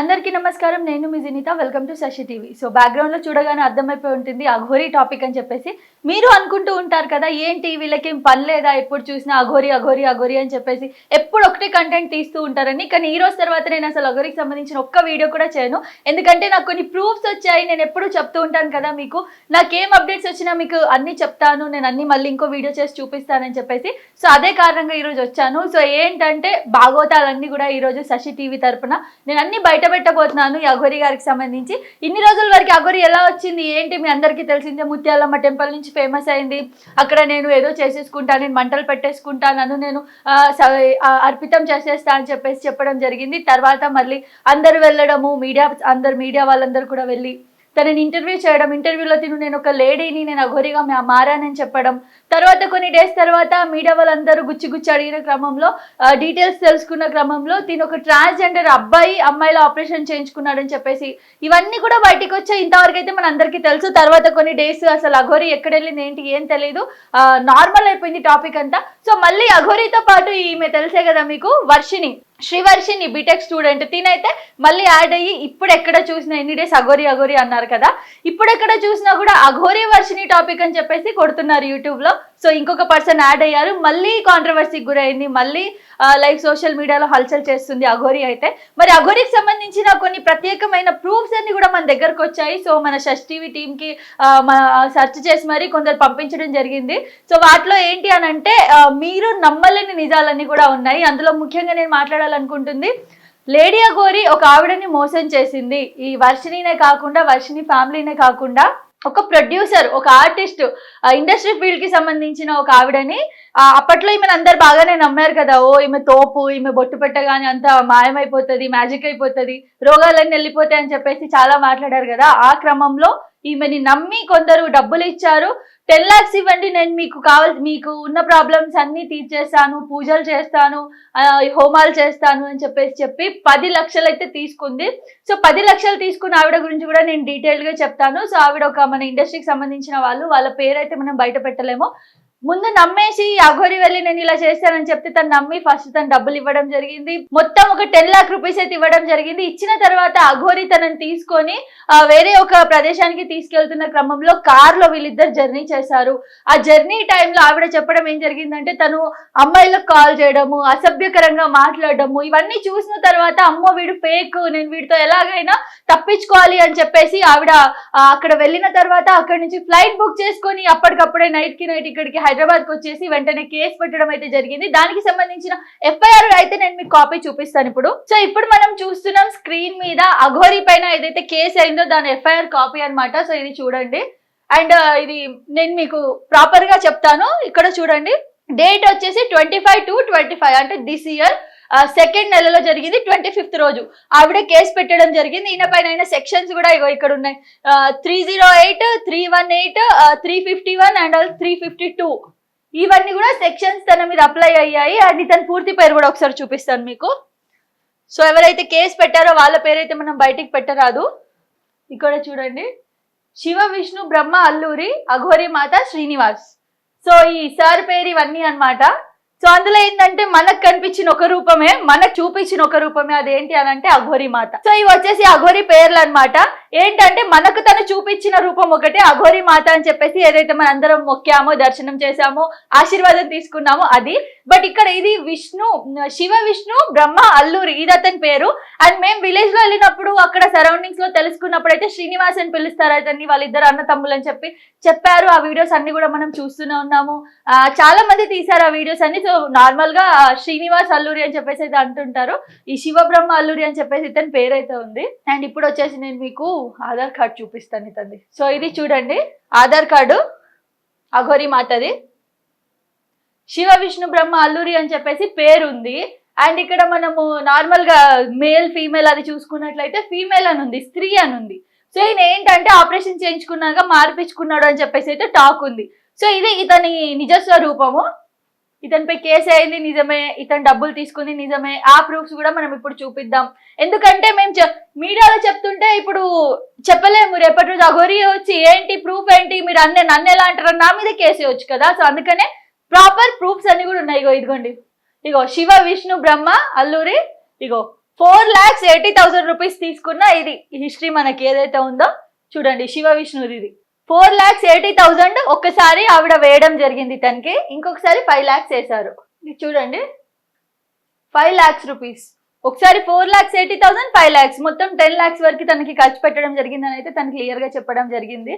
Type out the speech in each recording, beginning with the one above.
అందరికీ నమస్కారం. నేను మీ Jinitha welcome to Sasi TV so బ్యాక్గ్రౌండ్లో చూడగానే అర్థమైపోయి ఉంటుంది అఘోరీ టాపిక్ అని చెప్పేసి. మీరు అనుకుంటూ ఉంటారు కదా ఏంటి వీళ్ళకి ఏం పని లేదా? ఎప్పుడు చూసినా అఘోరి అఘోరి అఘోరి అని చెప్పేసి ఎప్పుడు ఒకటే కంటెంట్ తీస్తూ ఉంటారని. కానీ ఈ రోజు తర్వాత నేను అసలు అఘోరికి సంబంధించిన ఒక్క వీడియో కూడా చేయను. ఎందుకంటే నాకు కొన్ని ప్రూఫ్స్ వచ్చాయి. నేను ఎప్పుడు చెప్తూ ఉంటాను కదా మీకు. నాకేం అప్డేట్స్ వచ్చినా మీకు అన్ని చెప్తాను. నేను అన్ని మళ్ళీ ఇంకో వీడియో చేసి చూపిస్తానని చెప్పేసి. సో అదే కారణంగా ఈరోజు వచ్చాను. సో ఏంటంటే భాగవతాలన్నీ కూడా ఈరోజు శశి టీవీ తరఫున నేను అన్ని బయట పెట్టబోతున్నాను ఈ అఘోరి గారికి సంబంధించి. ఇన్ని రోజుల వరకు అఘోరి ఎలా వచ్చింది? ఏంటి? మీ అందరికీ తెలిసిందే ముత్యాలమ్మ టెంపుల్ నుంచి ఫేమస్ అయింది. అక్కడ నేను ఏదో చేసేసుకుంటాను నేను మంటలు పెట్టేసుకుంటాను నేను అర్పితం చేసేస్తా అని చెప్పేసి చెప్పడం జరిగింది. తర్వాత మళ్ళీ అందరు వెళ్ళడము మీడియా అందరు మీడియా వాళ్ళందరూ కూడా వెళ్ళి తనని ఇంటర్వ్యూ చేయడం ఇంటర్వ్యూలో తిను నేను ఒక లేడీని నేను అఘోరిగా మారానని చెప్పడం. తర్వాత కొన్ని డేస్ తర్వాత మీడియా వాళ్ళందరూ గుచ్చి గుచ్చి అడిగిన క్రమంలో డీటెయిల్స్ తెలుసుకున్న క్రమంలో తిను ఒక ట్రాన్స్జెండర్ అబ్బాయి అమ్మాయిలో ఆపరేషన్ చేయించుకున్నాడని చెప్పేసి ఇవన్నీ కూడా బయటికి వచ్చాయి ఇంతవరకు అయితే మన అందరికీ తెలుసు. తర్వాత కొన్ని డేస్ అసలు అఘోరి ఎక్కడెళ్ళింది ఏంటి ఏం తెలియదు నార్మల్ అయిపోయింది టాపిక్ అంతా. సో మళ్ళీ అఘోరితో పాటు ఈమె తెలిసే కదా మీకు Varshini Srivarshini B Tech student తినైతే మళ్ళీ యాడ్ అయ్యి ఇప్పుడు ఎక్కడ చూసినా ఎన్ని డేస్ అఘోరి అఘోరి అన్నారు కదా. ఇప్పుడు ఎక్కడ చూసినా కూడా అఘోరి వర్షిని టాపిక్ అని చెప్పేసి కొడుతున్నారు యూట్యూబ్లో సో ఇంకొక పర్సన్ యాడ్ అయ్యారు. మళ్ళీ కాంట్రవర్సీకి గురైంది. మళ్ళీ లైక్ సోషల్ మీడియాలో హల్చల్ చేస్తుంది అఘోరి అయితే. మరి అఘోరికి సంబంధించిన కొన్ని ప్రత్యేకమైన ప్రూఫ్స్ అన్ని కూడా మన దగ్గరకు వచ్చాయి. సో మన షష్ టీవీ టీమ్కి సెర్చ్ చేసి మరి కొందరు పంపించడం జరిగింది. సో వాటిలో ఏంటి అని అంటే మీరు నమ్మలేని నిజాలన్నీ కూడా ఉన్నాయి. అందులో ముఖ్యంగా నేను మాట్లాడాలనుకుంటుంది లేడీ అఘోరి ఒక ఆవిడని మోసం చేసింది. ఈ వర్షిణినే కాకుండా వర్షిణి ఫ్యామిలీనే కాకుండా ఒక ప్రొడ్యూసర్ ఒక ఆర్టిస్ట్ ఇండస్ట్రీ ఫీల్డ్కి సంబంధించిన ఒక ఆవిడని అప్పట్లో ఈమెను అందరు బాగానే నమ్మారు కదా ఓ ఈమె తోపు ఈమె బొట్టు పెట్టగానే అంత మాయమైపోతుంది మ్యాజిక్ అయిపోతుంది రోగాలన్నీ వెళ్ళిపోతాయి అని చెప్పేసి చాలా మాట్లాడారు కదా ఆ క్రమంలో ఈమెని నమ్మి కొందరు డబ్బులు ఇచ్చారు టెన్ లాక్స్ ఇవ్వండి నేను మీకు కావాలి మీకు ఉన్న ప్రాబ్లమ్స్ అన్ని తీర్చేస్తాను పూజలు చేస్తాను హోమాలు చేస్తాను అని చెప్పేసి చెప్పి పది లక్షలు అయితే తీసుకుంది. సో పది లక్షలు తీసుకున్న ఆవిడ గురించి కూడా నేను డీటెయిల్గా చెప్తాను. సో ఆవిడ ఒక మన ఇండస్ట్రీకి సంబంధించిన వాళ్ళు వాళ్ళ పేరైతే మనం బయట పెట్టలేము. ముందు నమ్మేసి అఘోరి వెళ్ళి నేను ఇలా చేస్తానని చెప్తే తను నమ్మి ఫస్ట్ తను డబ్బులు ఇవ్వడం జరిగింది. మొత్తం ఒక టెన్ లాక్ రూపీస్ అయితే ఇవ్వడం జరిగింది. ఇచ్చిన తర్వాత అఘోరి తనని తీసుకొని వేరే ఒక ప్రదేశానికి తీసుకెళ్తున్న క్రమంలో కార్లో వీళ్ళిద్దరు జర్నీ చేశారు. ఆ జర్నీ టైంలో ఆవిడ చెప్పడం ఏం జరిగిందంటే తను అమ్మాయిలకు కాల్ చేయడము అసభ్యకరంగా మాట్లాడడము ఇవన్నీ చూసిన తర్వాత అమ్మో వీడు ఫేక్ నేను వీడితో ఎలాగైనా తప్పించుకోవాలి అని చెప్పేసి ఆవిడ అక్కడ వెళ్ళిన తర్వాత అక్కడ నుంచి ఫ్లైట్ బుక్ చేసుకొని అప్పటికప్పుడే నైట్కి నైట్ ఇక్కడికి హైదరాబాద్కు వచ్చేసి వెంటనే కేసు పెట్టడం అయితే జరిగింది. దానికి సంబంధించిన ఎఫ్ఐఆర్ అయితే నేను మీకు కాపీ చూపిస్తాను ఇప్పుడు. సో ఇప్పుడు మనం చూస్తున్నాం స్క్రీన్ మీద అఘోరి పైన ఏదైతే కేసు అయిందో దాని ఎఫ్ఐఆర్ కాపీ అనమాట సో ఇది చూడండి. అండ్ ఇది నేను మీకు ప్రాపర్గా చెప్తాను. ఇక్కడ చూడండి. డేట్ వచ్చేసి twenty five two twenty five అంటే దిస్ ఇయర్ సెకండ్ నెలలో జరిగింది ట్వంటీ ఫిఫ్త్ రోజు. ఆవిడ కేసు పెట్టడం జరిగింది ఈయన పైన అయిన సెక్షన్స్ కూడా ఇగో ఇక్కడ ఉన్నాయి. Three zero eight three one eight three fifty one and three fifty two ఇవన్నీ కూడా సెక్షన్స్ తన మీద అప్లై అయ్యాయి. అండ్ ఇతని పూర్తి పేరు కూడా ఒకసారి చూపిస్తాను మీకు. సో ఎవరైతే కేసు పెట్టారో వాళ్ళ పేరైతే మనం బయటికి పెట్టరాదు. ఇక్కడ చూడండి. శివ విష్ణు బ్రహ్మ అల్లూరి అఘోరి మాత శ్రీనివాస్. సో ఈ సార్ పేరు ఇవన్నీ అన్నమాట. సో అందులో ఏంటంటే మనకు కనిపించిన ఒక రూపమే మనకు చూపించిన ఒక రూపమే అదేంటి అని అంటే అఘోరి మాత. సో ఇవి వచ్చేసి అఘోరి పేర్లు అన్నమాట. ఏంటంటే మనకు తను చూపించిన రూపం ఒకటే అఘోరి మాత అని చెప్పేసి ఏదైతే మన అందరం మొక్కామో దర్శనం చేశామో ఆశీర్వాదం తీసుకున్నామో అది. బట్ ఇక్కడ ఇది విష్ణు శివ విష్ణు బ్రహ్మ అల్లూరి ఇది అతని పేరు. అండ్ మేము విలేజ్లో వెళ్ళినప్పుడు అక్కడ సరౌండింగ్స్లో తెలుసుకున్నప్పుడు అయితే శ్రీనివాస్ అని పిలుస్తారు అతన్ని వాళ్ళిద్దరు అన్న తమ్ములు అని చెప్పి చెప్పారు. ఆ వీడియోస్ అన్ని కూడా మనం చూస్తూనే ఉన్నాము. చాలా మంది తీశారు ఆ వీడియోస్ అన్ని. సో సో నార్మల్గా శ్రీనివాస్ అల్లూరి అని చెప్పేసి అయితే అంటుంటారు. ఈ శివ బ్రహ్మ అల్లూరి అని చెప్పేసి ఇతని పేరు అయితే ఉంది. అండ్ ఇప్పుడు వచ్చేసి నేను మీకు ఆధార్ కార్డ్ చూపిస్తాను ఇతని సో ఇది చూడండి. ఆధార్ కార్డు అఘోరి మాతది. శివ విష్ణు బ్రహ్మ అల్లూరి అని చెప్పేసి పేరు ఉంది అండ్ ఇక్కడ మనము నార్మల్గా మేల్ ఫీమేల్ అది చూసుకున్నట్లయితే ఫీమేల్ అని ఉంది స్త్రీ అని ఉంది. సో ఈయన ఏంటంటే ఆపరేషన్ చేయించుకున్నాక మార్పించుకున్నాడు అని చెప్పేసి అయితే టాక్ ఉంది. సో ఇది ఇతని నిజస్వ రూపము ఇతనిపై కేసు అయింది నిజమే. ఇతను డబ్బులు తీసుకుంది నిజమే. ఆ ప్రూఫ్స్ కూడా మనం ఇప్పుడు చూపిద్దాం. ఎందుకంటే మేము మీడియాలో చెప్తుంటే ఇప్పుడు చెప్పలేము. రేపటి రోజు అఘోరి వచ్చి ఏంటి ప్రూఫ్ ఏంటి? మీరు అన్నీ నన్ను ఎలా అంటారు నా మీద కేసు వేయొచ్చు కదా? సో అందుకనే ప్రాపర్ ప్రూఫ్స్ అన్ని కూడా ఉన్నాయి. ఇగో ఇదిగోండి. ఇగో శివ విష్ణు బ్రహ్మ అల్లూరి ఇగో four lakhs eighty thousand rupees తీసుకున్న ఇది హిస్టరీ మనకి ఏదైతే ఉందో చూడండి శివ విష్ణుది ఇది ఫోర్ లాక్స్ ఎయిటీ థౌసండ్ ఒక్కసారి ఆవిడ వేయడం జరిగింది తనకి. ఇంకొకసారి ఫైవ్ లాక్స్ వేశారు. చూడండి. Five lakhs rupees. ఒకసారి four lakhs eighty thousand five lakhs. మొత్తం టెన్ ల్యాక్స్ వరకు తనకి ఖర్చు పెట్టడం జరిగిందని అయితే తను క్లియర్గా చెప్పడం జరిగింది.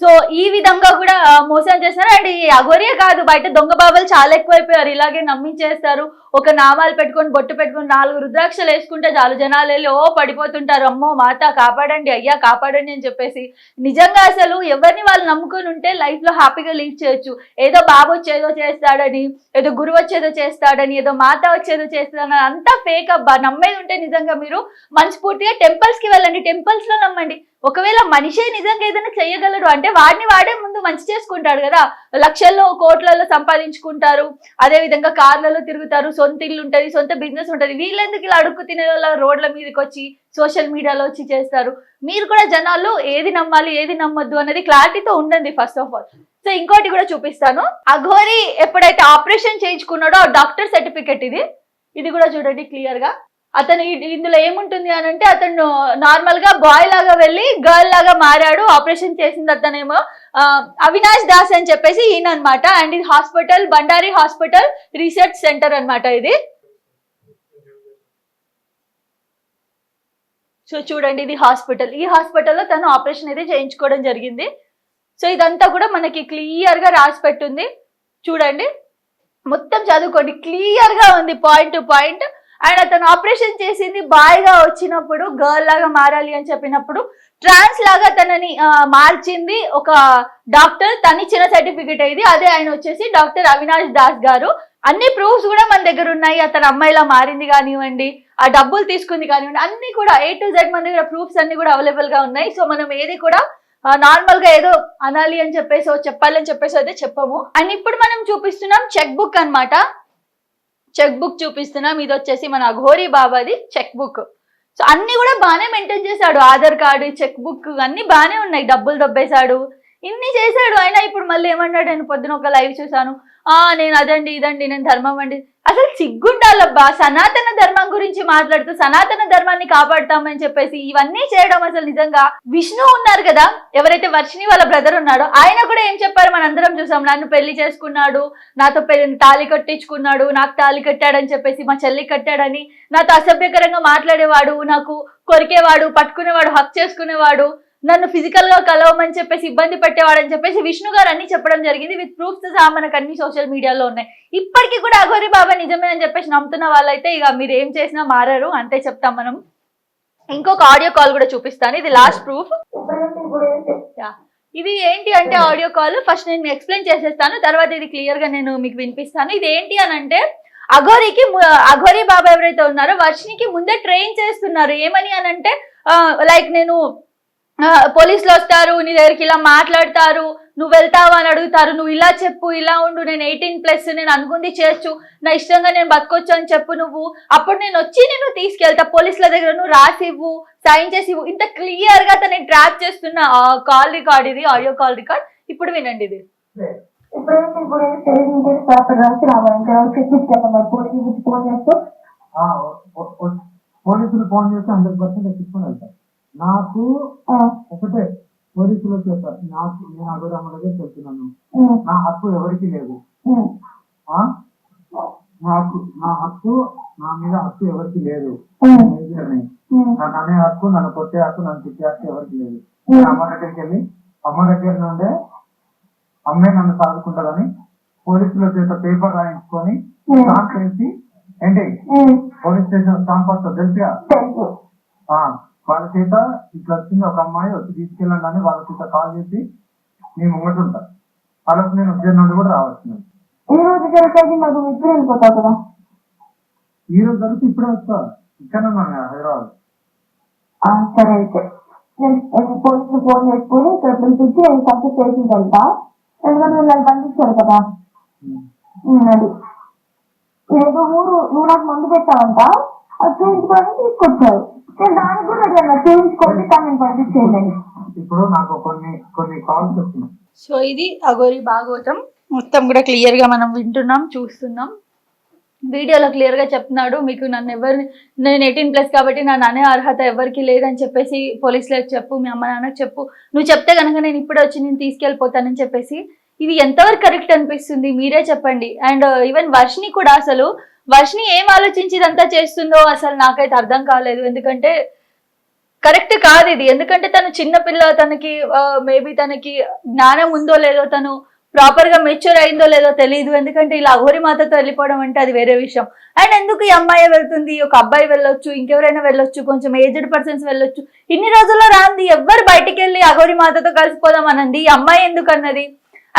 సో ఈ విధంగా కూడా మోసం చేస్తున్నారు అండ్ ఈ అఘోరియే కాదు బయట దొంగ బాబాలు చాలా ఎక్కువైపోయారు. ఇలాగే నమ్మించేస్తారు. ఒక నామాలు పెట్టుకొని బొట్టు పెట్టుకొని నాలుగు రుద్రాక్షలు వేసుకుంటే చాలు. జనాలు వెళ్ళి ఓ పడిపోతుంటారు. అమ్మో మాత కాపాడండి అయ్యా కాపాడండి అని చెప్పేసి. నిజంగా అసలు ఎవరిని వాళ్ళు నమ్ముకొని ఉంటే లైఫ్లో హ్యాపీగా లీడ్ చేయొచ్చు. ఏదో బాబు వచ్చేదో చేస్తాడని ఏదో గురువు వచ్చేదో చేస్తాడని ఏదో మాత వచ్చేదో చేస్తాడని అంతా ఫేక్ అబ్బా. నమ్మేది ఉంటే నిజంగా మీరు మనస్ఫూర్తిగా టెంపుల్స్కి వెళ్ళండి. టెంపుల్స్లో నమ్మండి. ఒకవేళ మనిషే నిజంగా ఏదైనా చెయ్యగలడు అంటే వాడిని వాడే ముందు మంచి చేసుకుంటాడు కదా. లక్షల్లో కోట్లలో సంపాదించుకుంటారు. అదే విధంగా కార్లలో తిరుగుతారు. సొంత ఇల్లు ఉంటుంది సొంత బిజినెస్ ఉంటుంది. వీళ్ళెందుకు ఇలా అడుక్కు తినే రోడ్ల మీదకి వచ్చి సోషల్ మీడియాలో వచ్చి చేస్తారు? మీరు కూడా జనాలు ఏది నమ్మాలి ఏది నమ్మద్దు అనేది క్లారిటీతో ఉండండి ఫస్ట్ ఆఫ్ ఆల్. సో ఇంకోటి కూడా చూపిస్తాను. అఘోరి ఎప్పుడైతే ఆపరేషన్ చేయించుకున్నాడో డాక్టర్ సర్టిఫికెట్ ఇది. ఇది కూడా చూడండి క్లియర్గా అతను ఇందులో ఏముంటుంది అని అంటే అతను నార్మల్గా బాయ్ లాగా వెళ్ళి గర్ల్ లాగా మారాడు. ఆపరేషన్ చేసింది అతనేమో అవినాష్ దాస్ అని చెప్పేసి ఈయన అనమాట అండ్ ఇది hospital Bandari hospital research centre అనమాట ఇది. సో చూడండి ఇది హాస్పిటల్ ఈ హాస్పిటల్లో తను ఆపరేషన్ అయితే చేయించుకోవడం జరిగింది. సో ఇదంతా కూడా మనకి క్లియర్గా రాసి పెట్టుంది. చూడండి. మొత్తం చదువుకోండి. క్లియర్గా ఉంది పాయింట్ టు పాయింట్ అండ్ అతను ఆపరేషన్ చేసింది బాయ్గా వచ్చినప్పుడు గర్ల్ లాగా మారాలి అని చెప్పినప్పుడు ట్రాన్స్ లాగా తనని మార్చింది ఒక డాక్టర్ తనిచ్చిన సర్టిఫికెట్ ఇది అదే ఆయన వచ్చేసి డాక్టర్ అవినాష్ దాస్ గారు. అన్ని ప్రూఫ్స్ కూడా మన దగ్గర ఉన్నాయి. అతను అమ్మాయిలా మారింది కానివ్వండి ఆ డబ్బులు తీసుకుంది కానివ్వండి అన్ని కూడా ఏ టు జెడ్ మన దగ్గర ప్రూఫ్స్ అన్ని కూడా అవైలబుల్గా ఉన్నాయి. సో మనం ఏది కూడా నార్మల్గా ఏదో అనాలి అని చెప్పేసి చెప్పాలి చెప్పాలని చెప్పేసి అయితే చెప్పము. అండ్ ఇప్పుడు మనం చూపిస్తున్నాం చెక్ బుక్ అన్నమాట. చెక్ బుక్ చూపిస్తున్నాం ఇది వచ్చేసి మన అఘోరీ బాబాది చెక్ బుక్. సో అన్ని కూడా బాగానే మెయింటైన్ చేశాడు. ఆధార్ కార్డు చెక్ బుక్ అన్ని బాగానే ఉన్నాయి. డబ్బులు దొబ్బేశాడు. ఇన్ని చేశాడు అయినా ఇప్పుడు మళ్ళీ ఏమన్నాడు? నేను పొద్దున ఒక లైవ్ చూసాను ఆ నేను అదండి ఇదండి నేను ధర్మం అండి. అసలు సిగ్గుండాలబ్బా సనాతన ధర్మం గురించి మాట్లాడుతూ సనాతన ధర్మాన్ని కాపాడుతామని చెప్పేసి ఇవన్నీ చేయడం అసలు నిజంగా విష్ణు ఉన్నారు కదా? ఎవరైతే వర్షిని వాళ్ళ బ్రదర్ ఉన్నాడో ఆయన కూడా ఏం చెప్పారు? మనందరం చూసాం నన్ను పెళ్ళి చేసుకున్నాడు నాతో పెళ్ళి తాళి కట్టించుకున్నాడు నాకు తాళి కట్టాడని చెప్పేసి మా చెల్లి కట్టాడని నాతో అసభ్యకరంగా మాట్లాడేవాడు నాకు కొరికేవాడు పట్టుకునేవాడు హక్ చేసుకునేవాడు నన్ను ఫిజికల్గా కలవమని చెప్పేసి ఇబ్బంది పెట్టేవాడని చెప్పేసి విష్ణు గారు అన్ని చెప్పడం జరిగింది విత్ ప్రూఫ్స్ సహా మనకు అన్ని సోషల్ మీడియాలో ఉన్నాయి. ఇప్పటికీ కూడా అఘోరి బాబా నిజమే అని చెప్పేసి నమ్ముతున్న వాళ్ళైతే ఇక మీరు ఏం చేసినా మారారు అంతే చెప్తాం మనం. ఇంకొక ఆడియో కాల్ కూడా చూపిస్తాను. ఇది లాస్ట్ ప్రూఫ్ ఇది ఏంటి అంటే ఆడియో కాల్ ఫస్ట్ నేను ఎక్స్ప్లెయిన్ చేసేస్తాను. తర్వాత ఇది క్లియర్గా నేను మీకు వినిపిస్తాను. ఇది ఏంటి అని అంటే అఘోరికి అఘోరి బాబా ఎవరైతే ఉన్నారో వర్షినికి ముందే ట్రైన్ చేస్తున్నారు. ఏమని అని అంటే లైక్ నేను పోలీసులు వస్తారు నీ దగ్గరికి ఇలా మాట్లాడతారు నువ్వు వెళ్తావా అని అడుగుతారు నువ్వు ఇలా చెప్పు ఇలా ఉండు నేను ఎయిటీన్ ప్లస్ నేను అనుకుంది చేయొచ్చు నా ఇష్టంగా నేను బతకొచ్చు అని చెప్పు నువ్వు. అప్పుడు నేను వచ్చి నేను తీసుకెళ్తా పోలీసుల దగ్గర నువ్వు రాసి ఇవ్వు సైన్ చేసి ఇవ్వు ఇంత క్లియర్గా తనని ట్రాప్ చేస్తున్న కాల్ రికార్డ్ ఇది ఆడియో కాల్ రికార్డ్ ఇప్పుడు వినండి ఇది. ఇప్పుడు పోలీసులు ఫోన్ చేస్తే హండ్రెడ్ పర్సెంట్ ఎక్కించుకొని వెళ్తారు. నాకు ఒకటే పోలీసులు చెప్పారు నాకు నేను అభిరామ దగ్గర చెప్తున్నాను నా హక్కు ఎవరికి లేదు. నాకు నా హక్కు నా మీద హక్కు ఎవరికి లేదు. నన్ను అనే హక్కు నన్ను కొట్టే హక్కు నన్ను తిట్టే హక్కు ఎవరికి లేదు. అమ్మ దగ్గరికి వెళ్ళి అమ్మ దగ్గర నుండే అమ్మే నన్ను సాదుకుంటుందని పోలీసుల చేత పేపర్ రాయించుకొని స్టాంప్ వేసి ఏంటి? పోలీస్ స్టేషన్ స్టాంప్ వస్తుంది తెలుసుగా వాళ్ళ చేత ఇట్లా వచ్చింది ఒక అమ్మాయి వచ్చి తీసుకెళ్ళండి అని వాళ్ళ చేత కాల్ చేసి నేను ముంగట ఉంటా వాళ్ళకి నేను ఉద్యోగం నుండి కూడా రావాల్సింది. ఈ రోజు జరిగేది మరి నువ్వు ఇప్పుడు వెళ్ళిపోతావు కదా? ఈ రోజు జరిగితే ఇప్పుడే వస్తా. ఇక్కడ హైదరాబాద్. సరే అయితే. నేను పోలీసులు ఫోన్ చేసుకుని ఇక్కడ పిలిపించి నేను కంప్లీట్ చేసి వెళ్తా ఎందుకంటే నన్ను పంపించారు కదా? అది. ఇదేదో ఊరు నువ్వు నాకు మందు పెట్టావంట? అది చేయించుకోవడానికి తీసుకొచ్చారు. నేను దానికి కూడా చేయించుకోండి కానీ నేను పంపించేయండి. ఇప్పుడు నాకు కొన్ని కొన్ని కాల్స్ వస్తున్నాయి సో ఇది అఘోరి భాగవతం. మొత్తం కూడా క్లియర్గా మనం వింటున్నాం చూస్తున్నాం. వీడియోలో క్లియర్గా చెప్తున్నాడు మీకు నన్ను ఎవరిని నేను ఎయిటీన్ ప్లస్ కాబట్టి నా నానే అర్హత ఎవరికి లేదని చెప్పేసి పోలీసులకు చెప్పు మీ అమ్మ నాన్నకు చెప్పు. నువ్వు చెప్తే కనుక నేను ఇప్పుడే వచ్చి నేను తీసుకెళ్ళిపోతానని చెప్పేసి. ఇది ఎంతవరకు కరెక్ట్ అనిపిస్తుంది? మీరే చెప్పండి. అండ్ ఈవెన్ వర్షిని కూడా అసలు వర్షిని ఏం ఆలోచించి ఇదంతా చేస్తుందో అసలు నాకైతే అర్థం కాలేదు. ఎందుకంటే కరెక్ట్ కాదు ఇది. ఎందుకంటే తను చిన్నపిల్ల తనకి మేబీ తనకి జ్ఞానం ఉందో లేదో తను ప్రాపర్గా మెచ్యూర్ అయిందో లేదో తెలియదు ఎందుకంటే ఇలా అఘోరి మాతతో వెళ్ళిపోవడం అంటే అది వేరే విషయం. అండ్ ఎందుకు ఈ అమ్మాయి వెళ్తుంది? ఒక అబ్బాయి వెళ్ళొచ్చు ఇంకెవరైనా వెళ్ళొచ్చు కొంచెం ఏజ్డ్ పర్సన్స్ వెళ్ళొచ్చు. ఇన్ని రోజుల్లో రాంది ఎవ్వరు బయటికి వెళ్ళి అఘోరి మాతతో కలిసిపోదాం అనంది ఈ అమ్మాయి ఎందుకు అన్నది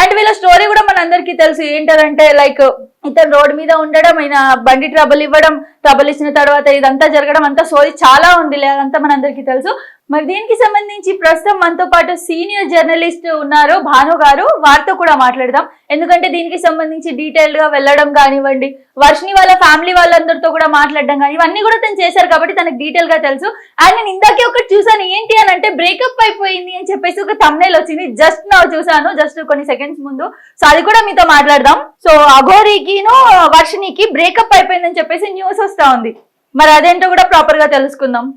అండ్ వీళ్ళ స్టోరీ కూడా మనందరికీ తెలుసు. ఏంటంటే లైక్ ఇతను రోడ్ మీద ఉండడం ఆయన బండి ట్రబుల్ ఇవ్వడం ట్రబుల్ ఇచ్చిన తర్వాత ఇదంతా జరగడం అంతా సోది చాలా ఉంది. లేదంతా మనందరికీ తెలుసు. మరి దీనికి సంబంధించి ప్రస్తుతం మనతో పాటు సీనియర్ జర్నలిస్ట్ ఉన్నారు భాను గారు. వారితో కూడా మాట్లాడదాం. ఎందుకంటే దీనికి సంబంధించి డీటెయిల్డ్గా వెళ్ళడం కానివ్వండి వర్షిని వాళ్ళ ఫ్యామిలీ వాళ్ళందరితో కూడా మాట్లాడడం కానీ ఇవన్నీ కూడా తను చేశారు కాబట్టి తనకు డీటెయిల్గా తెలుసు. అండ్ నేను ఇందాకే ఒకటి చూసాను ఏంటి అని అంటే బ్రేకప్ అయిపోయింది అని చెప్పేసి ఒక తమ్నేల్ వచ్చింది. జస్ట్ నా చూసాను జస్ట్ కొన్ని సెకండ్స్ ముందు. సో అది కూడా మీతో మాట్లాడదాం. సో అఘోరికిను వర్షినికి బ్రేకప్ అయిపోయిందని చెప్పేసి న్యూస్ వస్తా ఉంది. మరి అదేంటో కూడా ప్రాపర్గా తెలుసుకుందాం.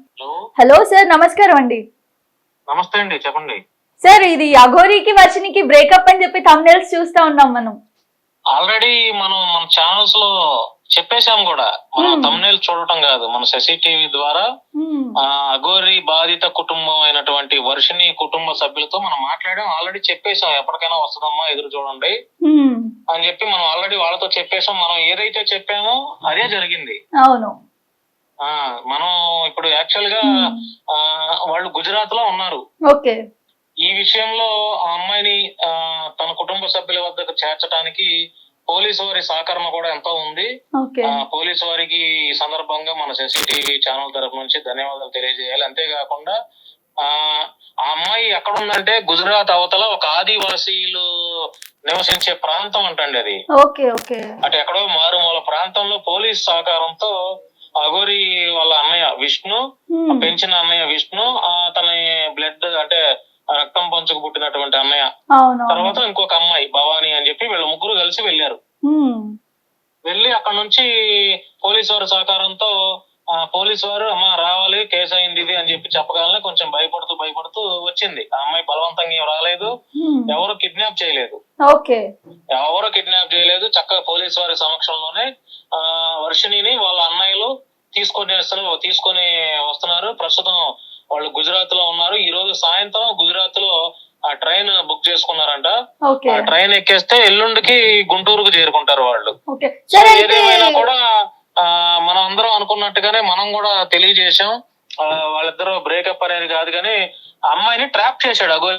హలో. సార్ నమస్కారం అండి. నమస్తే అండి చెప్పండి. సార్ ఇది అఘోరికి వర్షినికి బ్రేకప్ అని చెప్పి తమ్నేల్స్ చూస్తా ఉన్నాం మనం. ఆల్రెడీ మనం మన ఛానల్స్లో చెప్పేశాం కూడా. మనం. తమ్నేల్ చూడటం కాదు. మన శశి టీవీ ద్వారా అఘోరి బాధిత కుటుంబం అయినటువంటి వర్షిని కుటుంబ సభ్యులతో మనం మాట్లాడాం. ఆల్రెడీ చెప్పేశాం. ఎప్పటికైనా వస్తుందమ్మా ఎదురు చూడండి. అని చెప్పి మనం ఆల్రెడీ వాళ్ళతో చెప్పేశాం. మనం ఏదైతే చెప్పామో అదే జరిగింది. అవును. మనం ఇప్పుడు యాక్చువల్గా. ఆ, వాళ్ళు గుజరాత్లో ఉన్నారు. ఓకే. ఈ విషయంలో ఆ అమ్మాయిని తన కుటుంబ సభ్యుల వద్దకు చేర్చడానికి పోలీసు వారి సహకారం కూడా ఎంతో ఉంది. పోలీసు వారికి ఈ సందర్భంగా మన సిసిటీవీ ఛానల్ తరపు నుంచి ధన్యవాదాలు తెలియజేయాలి. అంతేకాకుండా ఆ ఆ అమ్మాయి ఎక్కడ ఉందంటే గుజరాత్ అవతల ఒక ఆదివాసీలు నివసించే ప్రాంతం అంటండి అది. అటు ఎక్కడో మారుమూల ప్రాంతంలో పోలీస్ సహకారంతో అగోరి వాళ్ళ అన్నయ్య విష్ణు. పెంచిన అన్నయ్య విష్ణు ఆ తన బ్లడ్ అంటే రక్తం పంచుకు పుట్టినటువంటి అన్నయ్య. తర్వాత ఇంకొక అమ్మాయి భవానీ అని చెప్పి వీళ్ళ ముగ్గురు కలిసి వెళ్ళారు. వెళ్ళి అక్కడ నుంచి పోలీసు వారి సహకారంతో ఆ పోలీసు వారు అమ్మ రావాలి కేసు అయింది ఇది అని చెప్పి చెప్పగానే కొంచెం భయపడుతూ భయపడుతూ వచ్చింది. ఆ అమ్మాయి బలవంతంగా రాలేదు. ఎవరు కిడ్నాప్ చేయలేదు. ఎవరు కిడ్నాప్ చేయలేదు. చక్కగా పోలీసు వారి సమక్షంలోనే ఆ వర్షిణిని వాళ్ళ అన్నయ్యలు తీసుకొని తీసుకొని వస్తున్నారు. ప్రస్తుతం వాళ్ళు గుజరాత్లో ఉన్నారు. ఈ రోజు సాయంత్రం గుజరాత్లో ఆ ట్రైన్ బుక్ చేసుకున్నారంట. ఆ ట్రైన్ ఎక్కేస్తే ఎల్లుండికి గుంటూరుకు చేరుకుంటారు వాళ్ళు. ఏదేమైనా కూడా ఆ మనం అందరం అనుకున్నట్టుగానే మనం కూడా తెలియజేశాం. వాళ్ళిద్దరూ బ్రేకప్ అనేది కాదు కానీ అమ్మాయిని ట్రాప్ చేశాడు అగోరి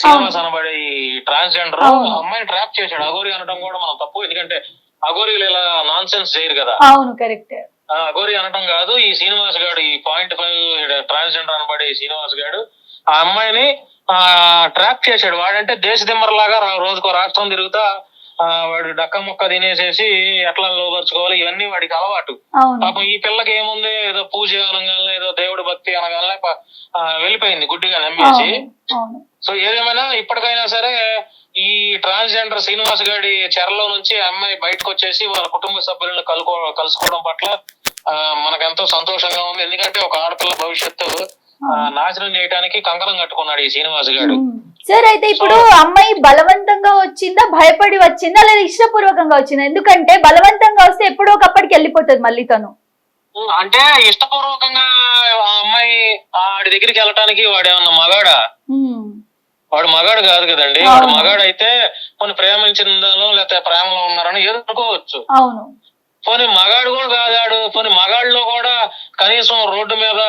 శ్రీనివాస్ అనబడే ఈ ట్రాన్స్జెండర్. అమ్మాయిని ట్రాప్ చేశాడు. అగోరి అనడం కూడా మనం తప్పు. ఎందుకంటే అగోరీలు ఇలా నాన్ సెన్స్ చేయరు కదా. అవును కరెక్ట్ ఆ, అగోరి అనడం కాదు ఈ శ్రీనివాస్ గాడు ఈ పాయింట్ ఫైవ్ ట్రాన్స్జెండర్ అనబడే ఈ శ్రీనివాస్ గాడు ఆ అమ్మాయిని ఆ ట్రాప్ చేశాడు. వాడంటే దేశ దిమ్మరలాగా రోజుకో రాష్ట్రం తిరుగుతా ఆ, వాడు డక్క ముక్క తినేసేసి ఎట్లా లోపరుచుకోవాలి ఇవన్నీ వాడికి అలవాటు. పాపం ఈ పిల్లకి ఏముంది? ఏదో పూజ అనగానే ఏదో దేవుడి భక్తి అనగానే వెళ్ళిపోయింది గుడ్డిగా నమ్మేసి. సో ఏదేమైనా ఇప్పటికైనా సరే ఈ ట్రాన్స్జెండర్ శ్రీనివాస్ గారి చెరలో నుంచి అమ్మాయి బయటకు వచ్చేసి వాళ్ళ కుటుంబ సభ్యులను కలుకో కలుసుకోవడం పట్ల మనకెంతో సంతోషంగా ఉంది. ఎందుకంటే ఒక ఆడపిల్ల భవిష్యత్తు నాశనం చేయడానికి కంకణం కట్టుకున్నాడు ఈ శ్రీనివాస్ గారు. సార్ అయితే ఇప్పుడు అమ్మాయి బలవంతంగా వచ్చిందా భయపడి వచ్చిందా లేదా ఇష్టపూర్వకంగా వచ్చిందా? ఎందుకంటే బలవంతంగా వస్తే ఎప్పుడో ఒకప్పటికి వెళ్ళిపోతుంది మళ్ళీ తను. అంటే ఇష్టపూర్వకంగా ఆ అమ్మాయి ఆడి దగ్గరికి వెళ్ళటానికి వాడు ఏమన్నా మగాడా. వాడు మగాడు కాదు కదండి. వాడు మగాడు అయితే కొన్ని ప్రేమించిందనో లేకపోతే ప్రేమలో ఉన్నారని ఏదో అనుకోవచ్చు అవును. పోనీ మగాడు కూడా కాదాడు. పోనీ మగాడిలో కూడా కనీసం రోడ్డు మీద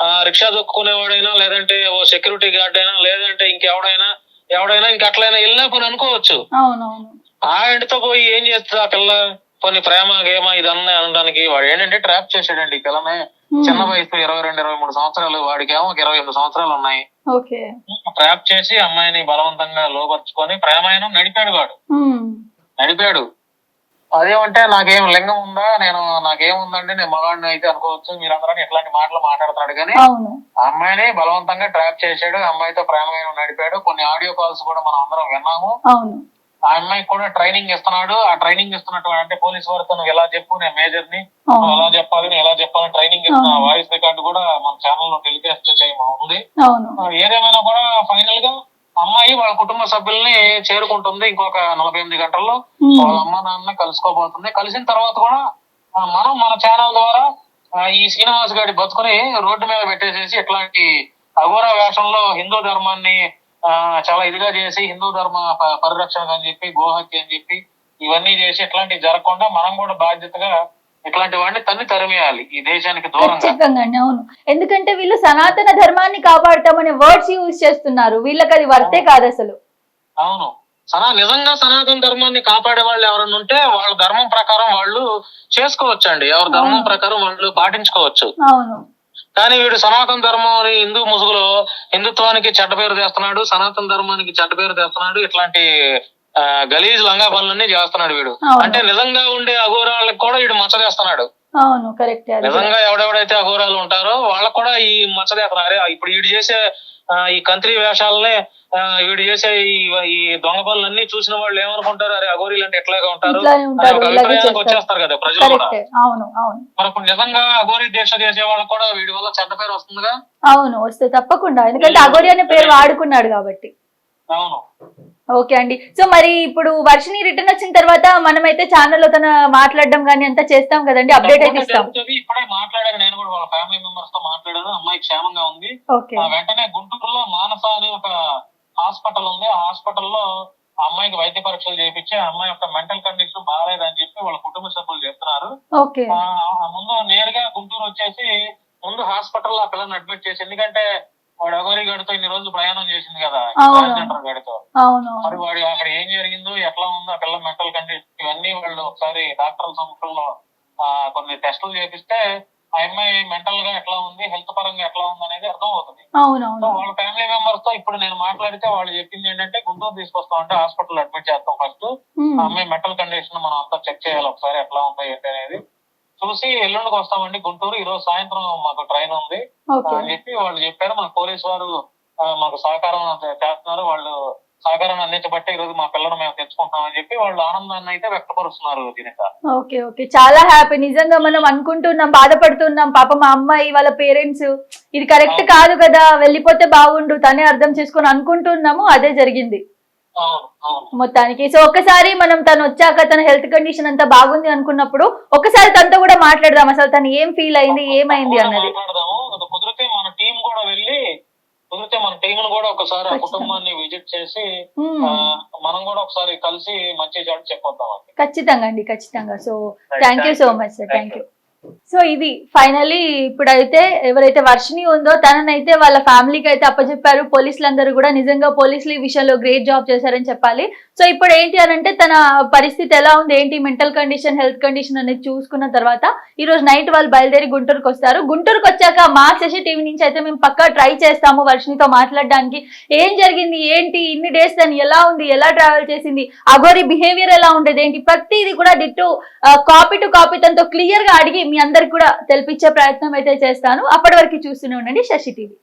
ఆ, రిక్షా దొక్కునేవాడైనా లేదంటే ఓ సెక్యూరిటీ గార్డ్ అయినా లేదంటే ఇంకెవడైనా ఎవడైనా ఇంకట్లయినా వెళ్ళినా పోనీ అనుకోవచ్చు. అవునవును. ఆయనతో పోయి ఏం చేస్తుంది ఆ పిల్ల? కొన్ని ప్రేమ గేమ ఇదన్నా అనడానికి వాడు ఏంటంటే ట్రాప్ చేసాడండి ఈ పిల్లని. చిన్న వయసు ఇరవై రెండు ఇరవై మూడు సంవత్సరాలు వాడికి ఏమో ఒక ఇరవై ఎనిమిది సంవత్సరాలు ఉన్నాయి. ట్రాప్ చేసి అమ్మాయిని బలవంతంగా లోపరుచుకొని ప్రేమాయణం నడిపాడు వాడు. నడిపాడు. అదేమంటే నాకేం లింగం ఉందా? నేను నాకేముందండి నేను మగాడిని అయితే అనుకోవచ్చు. మీరందరూ ఇట్లాంటి మాటలు మాట్లాడుతున్నాడు కానీ ఆ అమ్మాయిని బలవంతంగా ట్రాప్ చేశాడు. అమ్మాయితో ప్రేమాయణం నడిపాడు. కొన్ని ఆడియో కాల్స్ కూడా మనం అందరం విన్నాము. ఆ అమ్మాయికి కూడా ట్రైనింగ్ ఇస్తున్నాడు. ఆ ట్రైనింగ్ ఇస్తున్నటువంటి అంటే పోలీస్ వారితో నువ్వు ఎలా చెప్పు నేను మేజర్ని నువ్వు ఎలా చెప్పాలి నేను ఎలా చెప్పాలి ట్రైనింగ్ ఇస్తున్నా. వాయిస్ రికార్డు కూడా మన ఛానల్లో టెలికాస్ట్ చేయమా ఉంది. ఏదేమైనా కూడా ఫైనల్గా అమ్మాయి వాళ్ళ కుటుంబ సభ్యుల్ని చేరుకుంటుంది ఇంకొక నలభై ఎనిమిది గంటల్లో. వాళ్ళ అమ్మ నాన్న కలుసుకోబోతుంది. కలిసిన తర్వాత కూడా మనం మన ఛానల్ ద్వారా ఈ శ్రీనివాస్ గారి బతుకుని రోడ్డు మీద పెట్టేసేసి ఇట్లాంటి అఘోర వేషంలో హిందూ ధర్మాన్ని చాలా ఇదిగా చేసి హిందూ ధర్మ పరిరక్షణ అని చెప్పి గోహత్య అని చెప్పి ఇవన్నీ చేసి ఇట్లాంటివి జరగకుండా మనం కూడా బాధ్యతగా ఇట్లాంటి వాడిని తన్ని తరిమేయాలి ఈ దేశానికి దూరంగా. అవును. ఎందుకంటే వీళ్ళు సనాతన ధర్మాన్ని కాపాడతామనే వర్డ్స్ యూజ్ చేస్తున్నారు. వీళ్ళకి అది వర్తే కాదు అసలు. అవును. సనా నిజంగా సనాతన ధర్మాన్ని కాపాడే వాళ్ళు ఎవరైనా ఉంటే వాళ్ళ ధర్మం ప్రకారం వాళ్ళు చేసుకోవచ్చండి. ఎవరి ధర్మం ప్రకారం వాళ్ళు పాటించుకోవచ్చు. అవును. కానీ వీడు సనాతన ధర్మం హిందూ ముసుగులో హిందుత్వానికి చెడ్డ పేరు తెస్తున్నాడు సనాతన ధర్మానికి చెడ్డ పేరు తెస్తున్నాడు ఇట్లాంటి గలీజ్ లంగా పనులన్నీ చేస్తున్నాడు వీడు. అంటే నిజంగా ఉండే అఘోరాలకు కూడా వీడు మచ్చ చేస్తున్నాడు అవును కరెక్ట్ అది కూడా. నిజంగా ఎవడెవడైతే అఘోరాలు ఉంటారో వాళ్ళకు కూడా ఈ మచ్చ చేస్తున్నారు అరే ఇప్పుడు వీడు చేసే ఈ కంత్రి వేషాలనే వీడు చేసే ఈ దొంగ పనులన్నీ చూసిన వాళ్ళు ఏమనుకుంటారు? అరే అఘోరీలు అంటే ఎట్లాగా ఉంటారు? అభిప్రాయానికి చేస్తారు. వచ్చేస్తారు కదా ప్రజలు కూడా. మరి ఇప్పుడు నిజంగా అఘోరీ దీక్ష చేసే వాళ్ళకి కూడా వీడి వల్ల చెడ్డ పేరు వస్తుందిగా? అవును వస్తే తప్పకుండా. ఎందుకంటే అగోరి అనే పేరు వాడుకున్నాడు కాబట్టి. అవును. ఓకే అండి. సో మరి ఇప్పుడు వర్షిని రిటర్న్ వచ్చిన తర్వాత మనమైతే ఛానల్లో తన మాట్లాడడం కానీ అంతా చేస్తాం కదండి? అప్డేట్ అయితే ఇస్తాం. ఇప్పుడే మాట్లాడాను నేను కూడా వాళ్ళ ఫ్యామిలీ మెంబర్స్తో మాట్లాడాను. అమ్మాయి క్షేమంగా ఉంది. వెంటనే గుంటూరులో మానస అనే ఒక హాస్పిటల్ ఉంది ఆ హాస్పిటల్లో అమ్మాయికి వైద్య పరీక్షలు చేయించి అమ్మాయి యొక్క మెంటల్ కండిషన్ బాగాలేదని చెప్పి వాళ్ళ కుటుంబ సభ్యులు చెప్తున్నారు. ముందు నేరుగా గుంటూరు వచ్చేసి ముందు హాస్పిటల్ ఆ పిల్లని అడ్మిట్ చేసి ఎందుకంటే వాడు అగోరి గడితో ఇన్ని రోజులు ప్రయాణం చేసింది కదా. ట్రాన్స్జెండర్ గడితో. మరి వాడు అక్కడ ఏం జరిగిందో ఎట్లా ఉందో ఆ పిల్ల మెంటల్ కండిషన్ ఇవన్నీ వాళ్ళు ఒకసారి డాక్టర్ల ఆ, కొన్ని టెస్టులు చేపిస్తే ఆ అమ్మాయి మెంటల్గా ఎట్లా ఉంది హెల్త్ పరంగా ఎట్లా ఉంది అనేది అర్థం అవుతుంది సో వాళ్ళ ఫ్యామిలీ మెంబర్స్తో ఇప్పుడు నేను మాట్లాడితే వాళ్ళు చెప్పింది ఏంటంటే గుంటూరు తీసుకొస్తాం అంటే హాస్పిటల్ అడ్మిట్ చేస్తాం ఫస్ట్. ఆ అమ్మాయి మెంటల్ కండిషన్ మనం అంతా చెక్ చేయాలి ఒకసారి ఎట్లా ఉందో ఏంటి అనేది. చూసి ఎల్లుండికి వస్తామండి గుంటూరు ఈ రోజు సాయంత్రం మాకు ట్రైన్ ఉంది. అని చెప్పి వాళ్ళు చెప్పారు. మన పోలీస్ వారు మాకు సహకారం చేస్తున్నారు. వాళ్ళు సహకారాన్ని అందించబట్టే ఈ రోజు మా పిల్లలు మేము తెచ్చుకుంటాం అని చెప్పి వాళ్ళు ఆనందాన్ని అయితే వ్యక్తపరుస్తున్నారు దీనిక. Okay okay. చాలా హ్యాపీ. నిజంగా మనం అనుకుంటున్నాం బాధపడుతున్నాం. పాప మా అమ్మాయి వాళ్ళ పేరెంట్స్ ఇది కరెక్ట్ కాదు కదా వెళ్ళిపోతే బాగుండు తనే అర్థం చేసుకొని అనుకుంటున్నాము అదే జరిగింది. మొత్తానికి. సో ఒక్కసారి మనం తను వచ్చాక తన హెల్త్ కండిషన్ అంతా బాగుంది అనుకున్నప్పుడు ఒకసారి తనతో కూడా మాట్లాడదాం. అసలు తను ఏం ఫీల్ అయింది ఏమైంది అన్నది. మన టీం కూడా వెళ్ళి కుదిరితే మన టీం కూడా ఒకసారి ఆ. కుటుంబాన్ని విజిట్ చేసి మనం కూడా ఒకసారి కలిసి మంచి చెడు చెప్పొద్దాం ఖచ్చితంగా అండి ఖచ్చితంగా. So thank you so. Much sir thank you so ఇది ఫైనలీ ఇప్పుడైతే ఎవరైతే వర్షిని ఉందో తననైతే వాళ్ళ ఫ్యామిలీకి అయితే అప్పచెప్పారు పోలీసులందరూ కూడా నిజంగా పోలీసులు ఈ విషయంలో గ్రేట్ జాబ్ చేశారని చెప్పాలి. సో ఇప్పుడు ఏంటి అని అంటే తన పరిస్థితి ఎలా ఉంది? ఏంటి మెంటల్ కండిషన్ హెల్త్ కండిషన్ అనేది చూసుకున్న తర్వాత ఈ రోజు నైట్ వాళ్ళు బయలుదేరి గుంటూరుకు వస్తారు. గుంటూరుకు వచ్చాక మా శశి టీవీ నుంచి అయితే మేము పక్కా ట్రై చేస్తాము వర్షినితో మాట్లాడడానికి. ఏం జరిగింది? ఏంటి? ఇన్ని డేస్ తను ఎలా ఉంది? ఎలా ట్రావెల్ చేసింది? అగోరి బిహేవియర్ ఎలా ఉండేది? ఏంటి? ప్రతిది కూడా డిట్టు కాపీ టు కాపీ తనతో క్లియర్గా అడిగి మీ అందరికి కూడా తెలిపించే ప్రయత్నం అయితే చేస్తాను. అప్పటి వరకు చూస్తూనే ఉండండి. శశి టీవీ.